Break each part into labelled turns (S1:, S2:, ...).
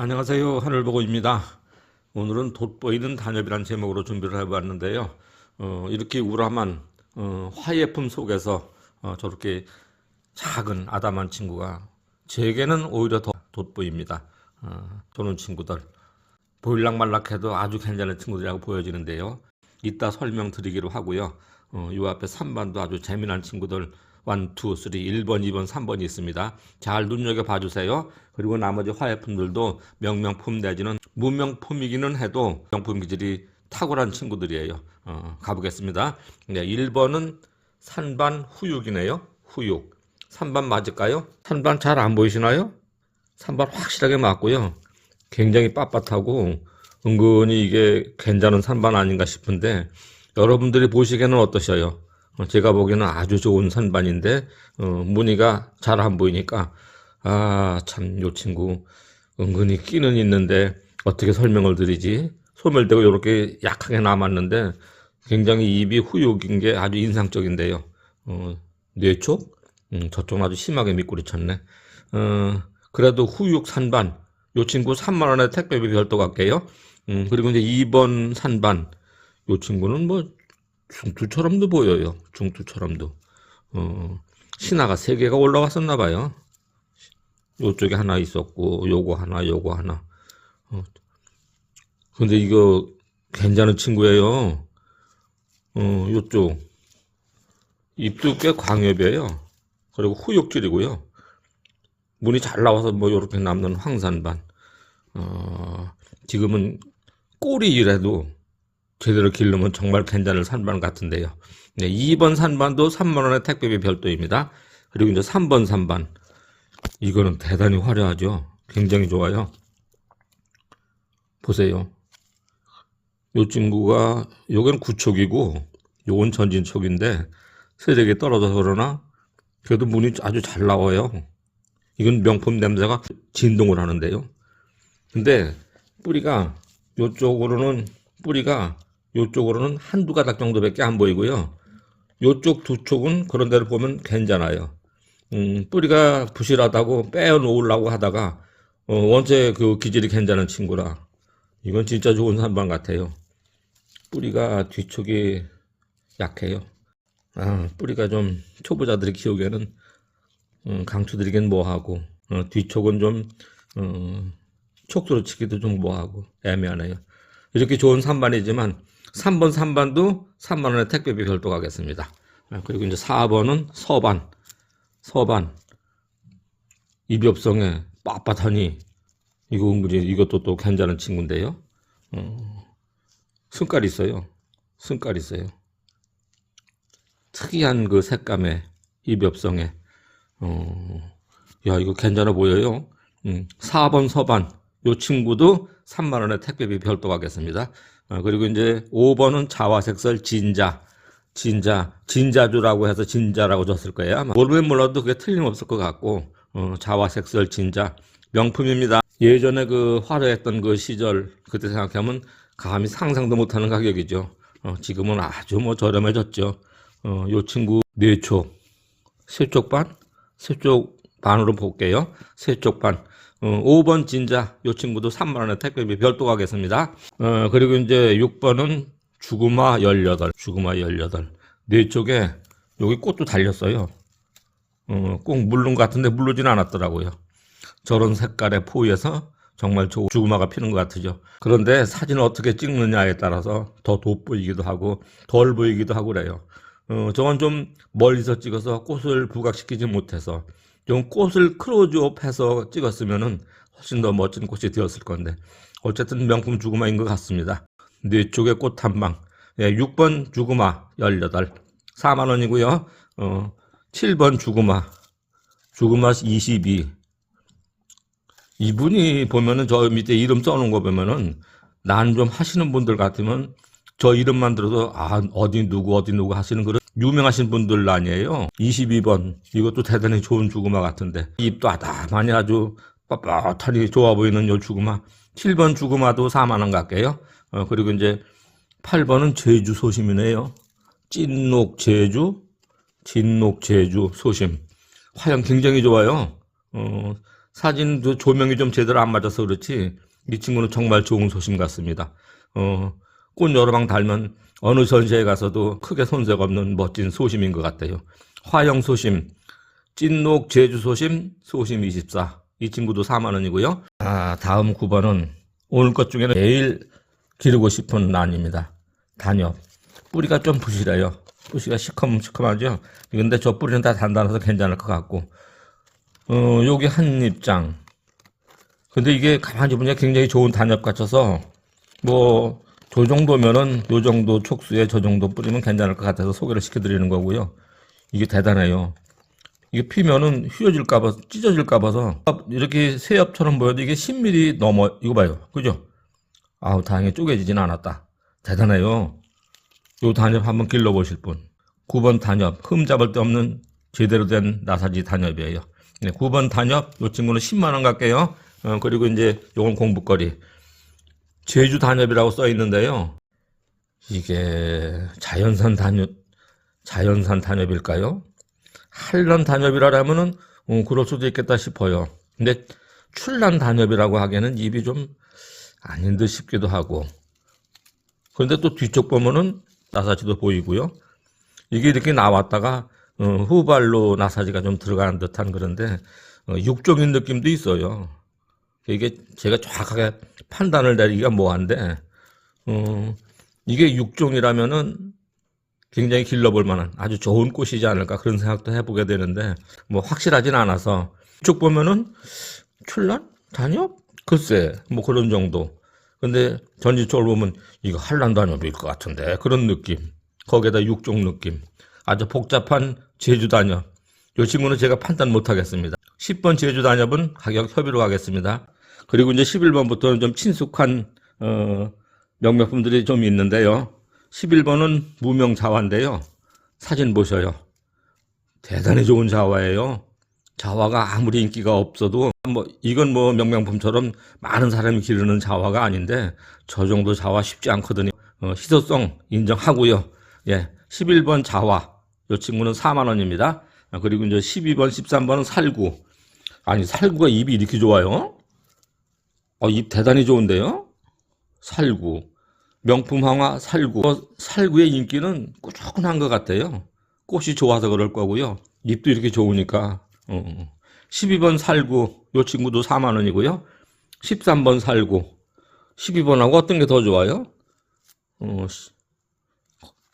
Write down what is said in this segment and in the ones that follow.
S1: 안녕하세요. 하늘보고입니다. 오늘은 돋보이는 단엽이라는 제목으로 준비를 해봤는데요. 어, 이렇게 우람한 어, 화예품 속에서 어, 저렇게 작은 아담한 친구가 제게는 오히려 더 돋보입니다. 어, 저는 친구들 보일락말락해도 아주 괜찮은 친구들이라고 보여지는데요. 이따 설명드리기로 하고요. 어, 요 앞에 3반도 아주 재미난 친구들 1, 2, 3, 1번, 2번, 3번이 있습니다. 잘 눈여겨봐 주세요. 그리고 나머지 화해품들도 명명품 내지는 무명품이기는 해도 명품 기질이 탁월한 친구들이에요. 어, 가보겠습니다. 네, 1번은 산반 후육이네요. 후육. 3반 맞을까요? 3반 잘안 보이시나요? 3반 확실하게 맞고요. 굉장히 빳빳하고 은근히 이게 괜찮은 산반 아닌가 싶은데 여러분들이 보시기에는 어떠셔요? 어, 제가 보기에는 아주 좋은 산반인데 어, 무늬가 잘 안 보이니까 아 참 요 친구 은근히 끼는 있는데 어떻게 설명을 드리지? 소멸되고 이렇게 약하게 남았는데 굉장히 입이 후육인 게 아주 인상적인데요. 어, 뇌촉? 음, 저쪽은 아주 심하게 미꾸리 쳤네. 어, 그래도 후육 산반 요 친구 3만 원에 택배비 별도 갈게요. 음, 그리고 이제 2번 산반 요 친구는 뭐 중투처럼도 보여요. 중투처럼도. 어, 신화가 세 개가 올라왔었나 봐요. 요쪽에 하나 있었고, 요거 하나, 요거 하나. 어, 근데 이거 괜찮은 친구예요. 어, 요쪽. 입도 꽤 광엽이에요. 그리고 후육질이고요. 문이 잘 나와서 뭐 요렇게 남는 황산반. 어, 지금은 꼬리이라도 제대로 기르면 정말 괜찮을 산반 같은데요. 네, 2번 산반도 3만원의 택배비 별도입니다. 그리고 이제 3번 산반. 이거는 대단히 화려하죠. 굉장히 좋아요. 보세요. 요 친구가, 요건 구촉이고, 요건 전진촉인데, 세력이 떨어져서 그러나, 그래도 문이 아주 잘 나와요. 이건 명품 냄새가 진동을 하는데요. 근데, 뿌리가, 요쪽으로는, 뿌리가 요쪽으로는 한두 가닥 정도밖에 안 보이고요. 요쪽 두 촉은 그런 데를 보면 괜찮아요. 음, 뿌리가 부실하다고 빼어놓으려고 하다가 어, 원체 그 기질이 괜찮은 친구라 이건 진짜 좋은 산반 같아요. 뿌리가 뒤쪽이 약해요. 아, 뿌리가 좀 초보자들이 키우기에는 음, 강추드리긴 뭐하고 어, 뒤쪽은 좀 어, 촉수로 치기도 좀 뭐하고 애매하네요. 이렇게 좋은 산반이지만 3번, 3반도 3만원의 택배비 별도 가겠습니다. 아, 그리고 이제 4번은 서반. 서반. 입엽성에 빳빳하니, 이거 은근히, 이것도 또 괜찮은 친구인데요. 어, 승깔 있어요. 승깔 있어요. 특이한 그 색감에, 입엽성에. 어, 야, 이거 괜찮아 보여요. 음, 4번 서반. 요 친구도 3만원의 택배비 별도 가겠습니다. 어, 그리고 이제 5번은 자화색설 진자. 진자, 진자주라고 해서 진자라고 줬을 거예요. 아마 모르면 몰라도 그게 틀림없을 것 같고, 어, 자화색설 진자. 명품입니다. 예전에 그 화려했던 그 시절, 그때 생각하면 감히 상상도 못하는 가격이죠. 어, 지금은 아주 뭐 저렴해졌죠. 어, 요 친구 뇌촉, 세쪽 반? 세쪽 반으로 볼게요. 세쪽 반. 어, 5번 진자 요 친구도 3만 원의 택배비 별도 가겠습니다. 어, 그리고 이제 6번은 죽음아 18, 죽음아 18. 네 쪽에 여기 꽃도 달렸어요. 어, 꼭 물른 것 같은데 물르진 않았더라고요. 저런 색깔의 포에서 정말 저 죽음아가 피는 것 같으죠. 그런데 사진을 어떻게 찍느냐에 따라서 더 돋보이기도 하고 덜 보이기도 하고 그래요. 어, 저건 좀 멀리서 찍어서 꽃을 부각시키지 못해서 좀 꽃을 크로즈업해서 찍었으면은 훨씬 더 멋진 꽃이 되었을 건데 어쨌든 명품 주구마인 것 같습니다. 네 쪽에 꽃한 방. 예, 6번 주구마 18. 4만 원이고요. 어, 7번 주구마. 주구마 22. 이분이 보면은 저 밑에 이름 써놓은 거 보면은 난 좀 하시는 분들 같으면 저 이름만 들어도 아 어디 누구 어디 누구 하시는 그런 유명하신 분들 아니에요. 22번 이것도 대단히 좋은 주구마 같은데 입도 아담하니 아주 빳빳하니 좋아 보이는 요 주구마. 7번 주구마도 4만 원 갈게요. 어, 그리고 이제 8번은 제주 소심이네요. 찐녹 제주, 진녹 제주 소심. 화양 굉장히 좋아요. 어, 사진도 조명이 좀 제대로 안 맞아서 그렇지 이 친구는 정말 좋은 소심 같습니다. 어, 꽃 여러 방 달면 어느 전시회 가서도 크게 손색 없는 멋진 소심인 것 같아요. 화영 소심, 찐녹 제주 소심, 소심 24. 이 친구도 4만 원이고요. 아, 다음 9번은 오늘 것 중에는 제일 기르고 싶은 난입니다. 단엽. 뿌리가 좀 부실해요. 뿌리가 시커먼시커먼하죠. 근데 저 뿌리는 다 단단해서 괜찮을 것 같고. 어, 여기 한 입장. 근데 이게 가만히 보니까 굉장히 좋은 단엽 같아서 뭐, 저 정도면은 요 정도 촉수에 저 정도 뿌리면 괜찮을 것 같아서 소개를 시켜드리는 거고요. 이게 대단해요. 이게 피면은 휘어질까봐, 찢어질까봐서 이렇게 새엽처럼 보여도 이게 10mm 넘어, 이거 봐요. 그죠? 아우, 다행히 쪼개지진 않았다. 대단해요. 요 단엽 한번 길러보실 분. 9번 단엽, 흠 잡을 데 없는 제대로 된 나사지 단엽이에요. 네, 9번 단엽, 요 친구는 10만 원 갈게요. 어, 그리고 이제 요건 공부거리. 제주 단엽이라고 써 있는데요. 이게 자연산 단엽, 자연산 단엽일까요? 한란 단엽이라면은 어, 그럴 수도 있겠다 싶어요. 근데 출란 단엽이라고 하기에는 입이 좀 아닌 듯 싶기도 하고. 그런데 또 뒤쪽 보면은 나사지도 보이고요. 이게 이렇게 나왔다가 어, 후발로 나사지가 좀 들어가는 듯한 그런데 어, 육종인 느낌도 있어요. 이게 제가 정확하게 판단을 내리기가 뭐한데? 어, 이게 육종이라면은 굉장히 길러볼 만한 아주 좋은 꽃이지 않을까 그런 생각도 해보게 되는데 뭐 확실하진 않아서 쭉 보면은 출란? 단엽? 글쎄 뭐 그런 정도. 근데 전지 쪽을 보면 이거 한란 단엽일 것 같은데 그런 느낌. 거기에다 육종 느낌. 아주 복잡한 제주 단엽. 이 친구는 제가 판단 못 하겠습니다. 10번 제주 단엽은 가격 협의로 가겠습니다 그리고 이제 11번부터는 좀 친숙한 어, 명명품들이 좀 있는데요 11번은 무명 자화인데요. 사진 보셔요. 대단히 좋은 자화예요. 자화가 아무리 인기가 없어도 뭐 이건 뭐 명명품처럼 많은 사람이 기르는 자화가 아닌데 저 정도 자화 쉽지 않거든요. 어, 희소성 인정하고요. 예, 11번 자화 이 친구는 4만 원입니다. 아, 그리고 이제 12번, 13번은 살구. 아니 살구가 입이 이렇게 좋아요? 어, 입 대단히 좋은데요? 살구. 명품 황화 살구. 어, 살구의 인기는 꾸준한 것 같아요. 꽃이 좋아서 그럴 거고요. 잎도 이렇게 좋으니까. 어. 12번 살구. 요 친구도 4만 원이고요. 13번 살구. 12번하고 어떤 게 더 좋아요? 어, 시-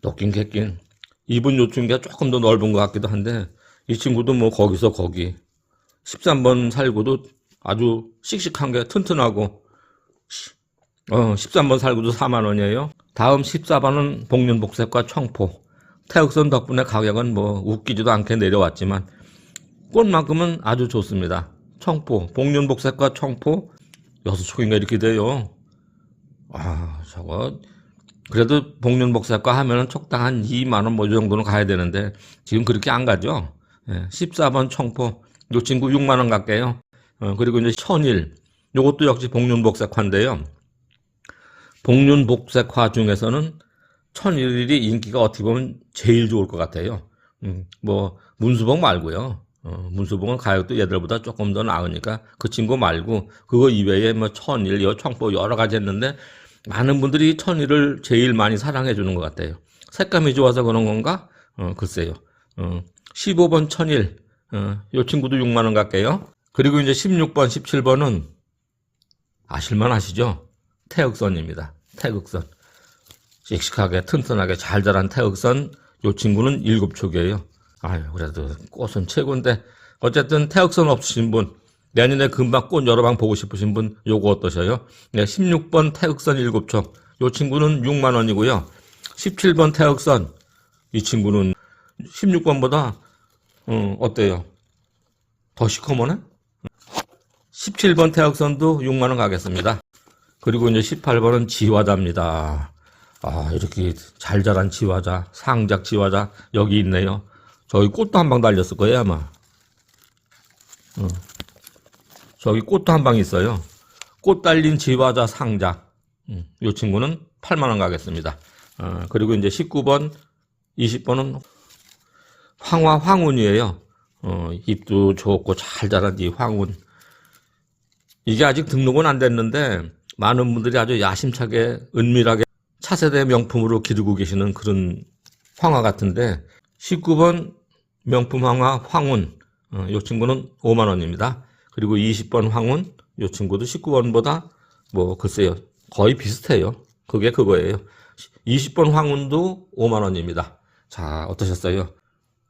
S1: 넣긴 겠긴. 입은 요충기가 조금 더 넓은 것 같기도 한데, 이 친구도 뭐 거기서 거기. 13번 살구도 아주 씩씩한 게 튼튼하고, 어, 13번 살구도 4만 원이에요. 다음 14번은 복륜복색과 청포. 태극선 덕분에 가격은 뭐 웃기지도 않게 내려왔지만 꽃만큼은 아주 좋습니다. 청포, 복륜복색과 청포 여섯 촉인가 이렇게 돼요. 아, 저거 그래도 복륜복색과 하면은 촉당 한 2만 원 뭐 이 정도는 가야 되는데 지금 그렇게 안 가죠. 예, 14번 청포 요 친구 6만 원 갈게요. 어, 그리고 이제 천일 요것도 역시 복륜복색화인데요. 복륜복색화 중에서는 천일이 인기가 어떻게 보면 제일 좋을 것 같아요. 음, 뭐 문수복 말고요. 어, 문수복은 가격도 얘들보다 조금 더 나으니까 그 친구 말고 그거 이외에 뭐 천일, 여 청포 여러 가지 했는데 많은 분들이 천일을 제일 많이 사랑해 주는 것 같아요. 색감이 좋아서 그런 건가? 어, 글쎄요. 어, 15번 천일, 어, 요 친구도 6만 원 갈게요. 그리고 이제 16번, 17번은 아실만 하시죠? 태극선입니다. 태극선. 씩씩하게 튼튼하게 잘 자란 태극선 요 친구는 일곱 촉이에요. 아유 그래도 꽃은 최고인데 어쨌든 태극선 없으신 분 내년에 금방 꽃 여러 방 보고 싶으신 분 요거 어떠셔요? 네, 16번 태극선 일곱 촉. 요 친구는 6만 원이고요. 17번 태극선 이 친구는 16번보다 어, 어때요? 더 시커머네? 17번 태극선도 6만 원 가겠습니다. 그리고 이제 18번은 지화자입니다. 아, 이렇게 잘 자란 지화자, 상작 지화자, 여기 있네요. 저기 꽃도 한 방 달렸을 거예요, 아마. 어. 저기 꽃도 한 방 있어요. 꽃 달린 지화자 상작. 음, 이 친구는 8만원 가겠습니다. 어, 그리고 이제 19번, 20번은 황화 황운이에요. 어, 잎도 좋고 잘 자란 이 황운. 이게 아직 등록은 안 됐는데 많은 분들이 아주 야심차게 은밀하게 차세대 명품으로 기르고 계시는 그런 황화 같은데 19번 명품 황화 황운 어, 이 친구는 5만 원입니다. 그리고 20번 황운 이 친구도 19번보다 뭐 글쎄요 거의 비슷해요. 그게 그거예요. 20번 황운도 5만 원입니다. 자 어떠셨어요?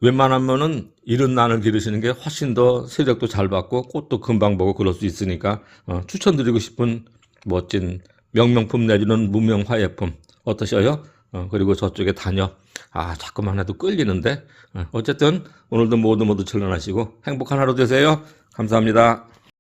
S1: 웬만하면은 이른 난을 기르시는 게 훨씬 더 세력도 잘 받고 꽃도 금방 보고 그럴 수 있으니까 어, 추천드리고 싶은 멋진 명명품 내지는 무명 화예품 어떠셔요? 어, 그리고 저쪽에 다녀 아 자꾸만 해도 끌리는데 어, 어쨌든 오늘도 모두 모두 즐거하시고 행복한 하루 되세요. 감사합니다.